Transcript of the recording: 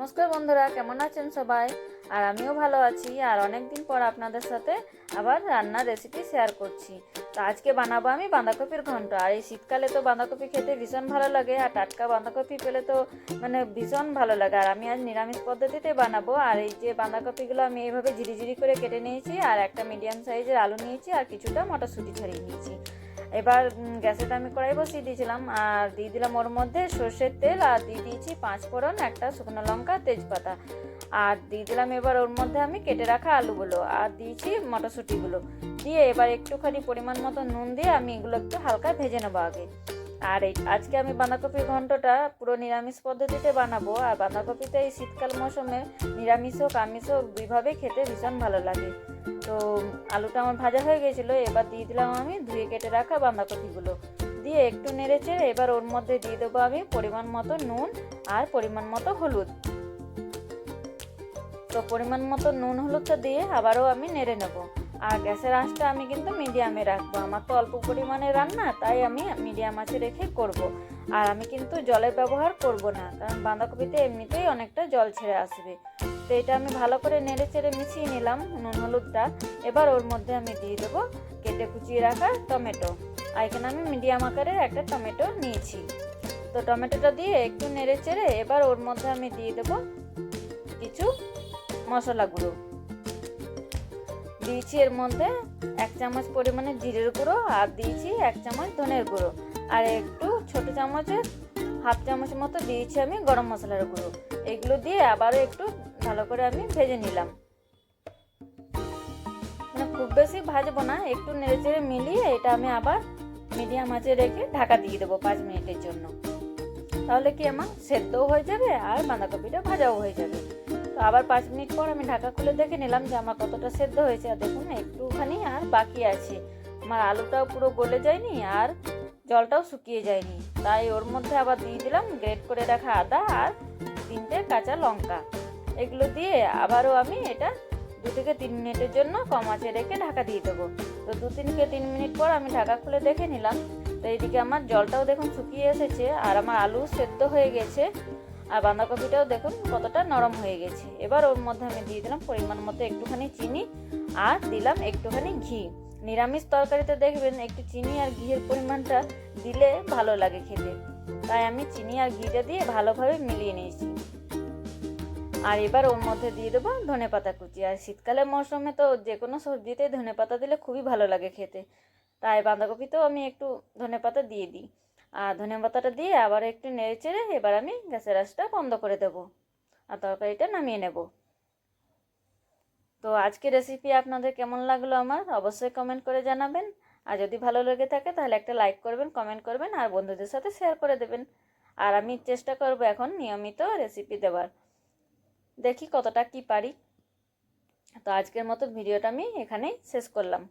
নমস্কার বন্ধুরা, কেমন আছেন সবাই? আর আমিও ভালো আছি। আর অনেক দিন পর আপনাদের সাথে আবার রান্নার রেসিপি শেয়ার করছি। তো আজকে বানাবো আমি বাঁধাকপির ঘন্ট। আর এই শীতকালে তো বাঁধাকপি খেতে ভীষণ ভালো লাগে, আর টাটকা বাঁধাকপি পেলে তো মানে ভীষণ ভালো লাগে। আর আমি আজ নিরামিষ পদ্ধতিতে বানাবো। আর এই যে বাঁধাকপিগুলো আমি এইভাবে ঝিরিঝিরি করে কেটে নিয়েছি, আর একটা মিডিয়াম সাইজের আলু নিয়েছি, আর কিছুটা মটরশুঁটি ছাড়িয়ে নিয়েছি। এবার গ্যাসেতে আমি কড়াই বসিয়ে দিয়েছিলাম, আর দিয়ে দিলাম ওর মধ্যে সর্ষের তেল, আর দিয়ে দিয়েছি পাঁচ ফোড়ন, একটা শুকনো লঙ্কা, তেজপাতা। আর দিয়ে দিলাম এবার ওর মধ্যে আমি কেটে রাখা আলুগুলো, আর দিয়েছি মটরশুঁটিগুলো। দিয়ে এবার একটুখানি পরিমাণ মতো নুন দিয়ে আমি এগুলো একটু হালকা ভেজে নেব আগে। আর এই, আজকে আমি বাঁধাকপির ঘন্টটা পুরো নিরামিষ পদ্ধতিতে বানাবো, আর বাঁধাকপিতে এই শীতকাল মৌসুমে নিরামিষ হোক, আমিষ হোক দুইভাবেই খেতে ভীষণ ভালো লাগে। তো আলুটা আমার ভাজা হয়ে গেছিল, এবার দিয়ে দিলাম আমি ধুয়ে কেটে রাখা বাঁধাকপিগুলো। দিয়ে একটু নেড়েছে এবার ওর মধ্যে দিয়ে দেবো আমি পরিমাণ মতো নুন আর পরিমাণ মতো হলুদ। তো পরিমাণ মতো নুন হলুদটা দিয়ে আবারও আমি নেড়ে নেব। আর গ্যাসের আঁচটা আমি কিন্তু মিডিয়ামে রাখব। আমার তো অল্প পরিমাণে রান্না, তাই আমি মিডিয়াম আঁচে রেখে করব। আর আমি কিন্তু জলের ব্যবহার করব না, কারণ বাঁধাকপিতে এমনিতেই অনেকটা জল ছেড়ে আসবে। তো এটা আমি ভালো করে নেড়ে চেড়ে মিশিয়ে নিলাম নুন, হলুদটা। এবার ওর মধ্যে আমি দিয়ে দেবো কেটে কুচিয়ে রাখা টমেটো। আর এখানে আমি মিডিয়াম আকারের একটা টমেটো নিয়েছি। তো টমেটোটা দিয়ে একটু নেড়ে চেড়ে এবার ওর মধ্যে আমি দিয়ে দেবো কিছু মশলা গুঁড়ো। দিয়েছি এর মধ্যে এক চামচ পরিমাণে জিরের গুঁড়ো আর দিয়েছি এক চামচ ধনের গুঁড়ো। আর একটু ছোট চামচের, হাফ চামচ মতো দিয়েছি আমি গরম মশলার গুঁড়ো। এগুলো দিয়ে আবারও একটু ভালো করে আমি ভেজে নিলাম। মানে খুব বেশি ভাজবো না, একটু নেড়ে চেড়ে মিলিয়ে এটা আমি আবার মিডিয়াম আঁচে রেখে ঢাকা দিয়ে দেবো পাঁচ মিনিটের জন্য। তাহলে কি আমার সেদ্ধও হয়ে যাবে আর বাঁধাকপিটা ভাজাও হয়ে যাবে। তো আবার পাঁচ মিনিট পর আমি ঢাকা খুলে দেখে নিলাম যে আমার কতটা সেদ্ধ হয়েছে। আর দেখুন, একটুখানি আর বাকি আছে। আমার আলুটাও পুরো গলে যায়নি আর জলটাও শুকিয়ে যায়নি। তাই ওর মধ্যে আবার দিয়ে দিলাম গ্রেট করে রাখা আদা আর তিনটে কাঁচা লঙ্কা। এগুলো দিয়ে আবারও আমি এটা দু থেকে তিন মিনিটের জন্য কম আঁচে রেখে ঢাকা দিয়ে দেবো। তো দু তিন থেকে তিন মিনিট পর আমি ঢাকা খুলে দেখে নিলাম। তো এইদিকে আমার জলটাও দেখুন শুকিয়ে এসেছে আর আমার আলু সেদ্ধ হয়ে গেছে। আর বাঁধাকপিটাও দেখুন কতটা নরম হয়ে গেছে। এবার ওর মধ্যে আমি দিয়ে দিলাম পরিমাণ মতো একটুখানি চিনি আর দিলাম একটুখানি ঘি। নিরামিষ তরকারিতে দেখবেন একটু চিনি আর ঘিয়ের পরিমাণটা দিলে ভালো লাগে খেতে। তাই আমি চিনি আর ঘিটা দিয়ে ভালোভাবে মিলিয়ে নিয়েছি। আর এবার ওর মধ্যে দিয়ে দেবো ধনে পাতা কুচি। আর শীতকালের মৌসুমে তো যে কোনো সবজিতে ধনে পাতা দিলে খুবই ভালো লাগে খেতে। তাই বাঁধাকপিতেও আমি একটু ধনে পাতা দিয়ে দিই। আর ধনে পাতাটা দিয়ে আবার একটু নেড়ে চেড়ে এবার আমি গ্যাসের আঁচটা বন্ধ করে দেব। আর তরকারিটা নামিয়ে নেব। তো আজকে রেসিপি আপনাদের কেমন লাগল আমার অবশ্যই কমেন্ট করে জানাবেন। আর যদি ভালো লেগে থাকে তাহলে একটা লাইক করবেন কমেন্ট করবেন আর বন্ধুদের সাথে শেয়ার করে দেবেন। আর আমি চেষ্টা করব এখন নিয়মিত রেসিপি দেওয়ার। দেখি কতটা কি পারি। তো আজকের মতো ভিডিওটা আমি এখানেই শেষ করলাম।